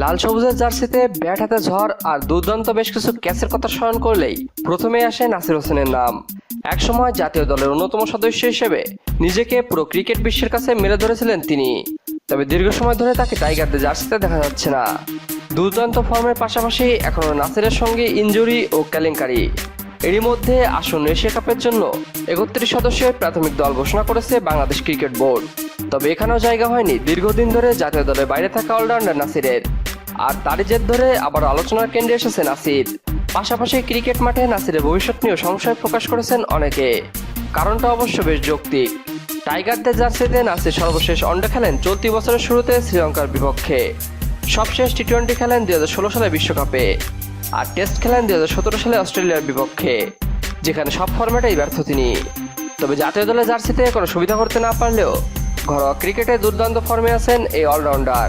লাল সবুজের জার্সিতে ব্যাট হাতে ঝড় আর দুর্দান্ত বেশ কিছু ক্যাচের কথা স্মরণ করলেই প্রথমেই আসে নাসির হোসেনের নাম। একসময় জাতীয় দলের অন্যতম সদস্য হিসেবে নিজেকে পুরো ক্রিকেট বিশ্বের কাছে মেলে ধরেছিলেন তিনি। তবে দীর্ঘ সময় ধরে তাকে টাইগারদের জার্সিতে দেখা যাচ্ছে না। দুর্দান্ত ফর্মের পাশাপাশি এখনও নাসিরের সঙ্গে ইনজুরি ও কেলেঙ্কারি। এরই মধ্যে আসন্ন এশিয়া কাপের জন্য একত্রিশ সদস্যের প্রাথমিক দল ঘোষণা করেছে বাংলাদেশ ক্রিকেট বোর্ড। তবে এখানেও জায়গা হয়নি দীর্ঘদিন ধরে জাতীয় দলের বাইরে থাকা অলরাউন্ডার নাসিরের। আর তারই জের ধরে আবার আলোচনার কেন্দ্রে এসেছে নাসির। পাশাপাশি ক্রিকেট মাঠে নাসিরের ভবিষ্যৎ নিয়েও সংশয় প্রকাশ করেছেন অনেকে। কারণটা অবশ্য বেশ যৌক্তিক। টাইগারদের জার্সিতে নাসির সর্বশেষ ওয়ানডে খেলেন চলতি বছরের শুরুতে শ্রীলঙ্কার বিপক্ষে। সবশেষ টি টোয়েন্টি খেলেন দুই হাজার ষোলো সালে বিশ্বকাপে। আর টেস্ট খেলেন দুই হাজার সতেরো সালে অস্ট্রেলিয়ার বিপক্ষে, যেখানে সব ফরম্যাটেই ব্যর্থ তিনি। তবে জাতীয় দলের জার্সিতে কোনো সুবিধা করতে না পারলেও ঘরোয়া ক্রিকেটে দুর্দান্ত ফর্মে আছেন এই অলরাউন্ডার।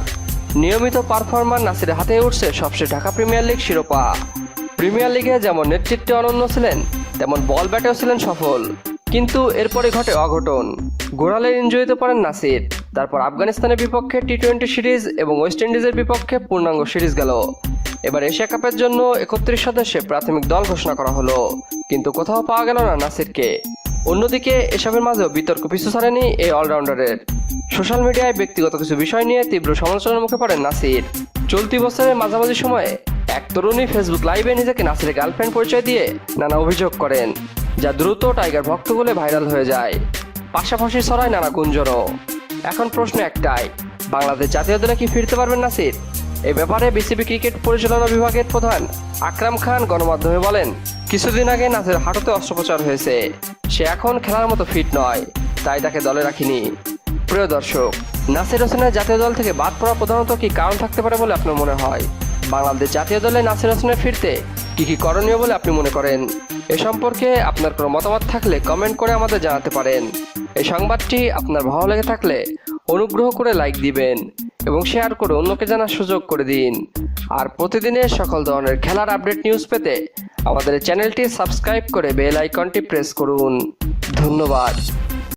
নিয়মিত পারফরমার নাসিরের হাতে উঠছে সবচেয়ে ঢাকা প্রিমিয়ার লিগ শিরোপা। প্রিমিয়ার লিগে যেমন নেতৃত্বে অনন্য ছিলেন, তেমন বল ব্যাটেও ছিলেন সফল। কিন্তু এরপরে ঘটে অঘটন। গোড়ালের ইঞ্জুরিতে পড়েন নাসির। তারপর আফগানিস্তানের বিপক্ষে টি টোয়েন্টি সিরিজ এবং ওয়েস্ট ইন্ডিজের বিপক্ষে পূর্ণাঙ্গ সিরিজ গেল। এবার এশিয়া কাপের জন্য একত্রিশ সদস্যে প্রাথমিক দল ঘোষণা করা হলো। কিন্তু কোথাও পাওয়া গেল না নাসিরকে। অন্যদিকে এসবের মাঝেও বিতর্ক পিছু ছাড়েনি এই অলরাউন্ডারের। সোশ্যাল মিডিয়ায় ব্যক্তিগত কিছু বিষয় নিয়ে তীব্র সমালোচনার মুখে পড়েন নাসির। চলতি বছরের মাঝামাঝি সময়ে এক তরুণী ফেসবুক লাইভে নিজেকে নাসিরের গার্লফ্রেন্ড পরিচয় দিয়ে নানা অভিযোগ করেন, যা দ্রুত টাইগার ভক্ত বলে ভাইরাল হয়ে যায়। পাশাপাশি ছড়ায় নানা গুঞ্জনও। এখন প্রশ্ন একটাই, বাংলাদেশ জাতীয় দলে কি ফিরতে পারবেন নাসির? এ ব্যাপারে বিসিবি ক্রিকেট পরিচালনা বিভাগের প্রধান আকরাম খান গণমাধ্যমে বলেন, কিছুদিন আগে নাসির হাঁটুতে অস্ত্রোপচার হয়েছে। সে এখন খেলার মতো ফিট নয়, তাই তাকে দলে রাখিনি। প্রিয় দর্শক, নাসির হোসেনের জাতীয় দল থেকে বাদ পড়া প্রধানত কি কারণ থাকতে পারে বলে আপনার মনে হয়? বাংলাদেশ জাতীয় দলে নাসির হোসেনের ফিরতে কি কি করণীয় বলে আপনি মনে করেন? এ সম্পর্কে আপনার কোনো মতামত থাকলে কমেন্ট করে আমাদের জানাতে পারেন। এই সংবাদটি আপনার ভালো লেগে থাকলে অনুগ্রহ করে লাইক দিবেন এবং শেয়ার করে অন্যকে জানার সুযোগ করে দিন। আর প্রতিদিনের সকল ধরনের খেলার আপডেট নিউজ পেতে আমাদের চ্যানেলটি সাবস্ক্রাইব করে বেল আইকনটি প্রেস করুন। ধন্যবাদ।